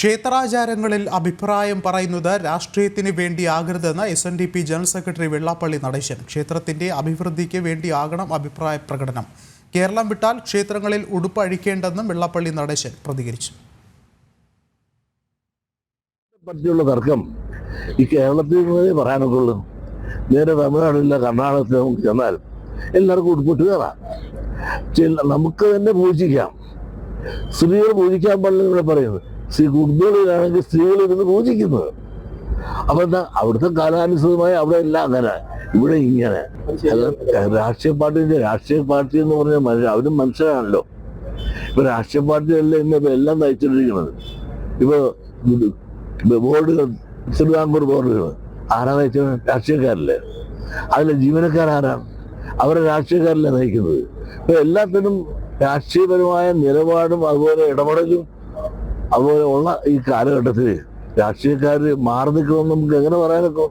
ക്ഷേത്രാചാരങ്ങളിൽ അഭിപ്രായം പറയുന്നത് രാഷ്ട്രീയത്തിന് വേണ്ടിയാകരുതെന്ന് S N D P general secretary Vellappally Natesan. ക്ഷേത്രത്തിന്റെ അഭിവൃദ്ധിക്ക് വേണ്ടിയാകണം അഭിപ്രായ പ്രകടനം. കേരളം വിട്ടാൽ ക്ഷേത്രങ്ങളിൽ ഉടുപ്പ് അഴിക്കേണ്ടെന്നും വെള്ളാപ്പള്ളി നടേശൻ പ്രതികരിച്ചു. പറ്റിയുള്ള തർക്കം ഈ കേരളത്തിൽ പറയാനൊക്കെയുള്ളൂ പറയാനൊക്കെ നേരെ തമിഴ്നാടില്ല കർണാടകത്തിൽ നമുക്ക് ചെന്നാൽ എല്ലാവർക്കും ഉടുപ്പിട്ട് കയറാം. നമുക്ക് തന്നെ പൂജിക്കാം. സ്ത്രീകൾ പൂജിക്കാൻ പാടില്ല ഇവിടെ പറയുന്നത്. ശ്രീ കുടുംബങ്ങളിലാണെങ്കിൽ സ്ത്രീകൾ ഇരുന്ന് പൂജിക്കുന്നത് അപ്പൊ എന്താ അവിടുത്തെ കാലാനുസൃതമായി അവിടെ എല്ലാം അങ്ങനെ. ഇവിടെ ഇങ്ങനെ. രാഷ്ട്രീയ പാർട്ടിന്റെ രാഷ്ട്രീയ പാർട്ടി എന്ന് പറഞ്ഞാൽ മനുഷ്യ അവരും മനുഷ്യരാണല്ലോ. ഇപ്പൊ രാഷ്ട്രീയ പാർട്ടിയല്ല ഇന്ന് എല്ലാം നയിച്ചിട്ടിരിക്കുന്നത് ഇപ്പൊ ബോർഡുകൾ തിരുവിതാംകൂർ ബോർഡുകൾ ആരാ നയിച്ചത്? രാഷ്ട്രീയക്കാരല്ലേ. അതിലെ ജീവനക്കാരാരാണ് അവരെ രാഷ്ട്രീയക്കാരല്ലേ നയിക്കുന്നത്. ഇപ്പൊ എല്ലാത്തിനും രാഷ്ട്രീയപരമായ നിലപാടും അതുപോലെ ഇടപെടലും അതുപോലെ ഉള്ള ഈ കാലഘട്ടത്തിൽ രാഷ്ട്രീയക്കാർ മാറി നിൽക്കണമെന്ന് നമുക്ക് എങ്ങനെ പറയാനൊക്കെ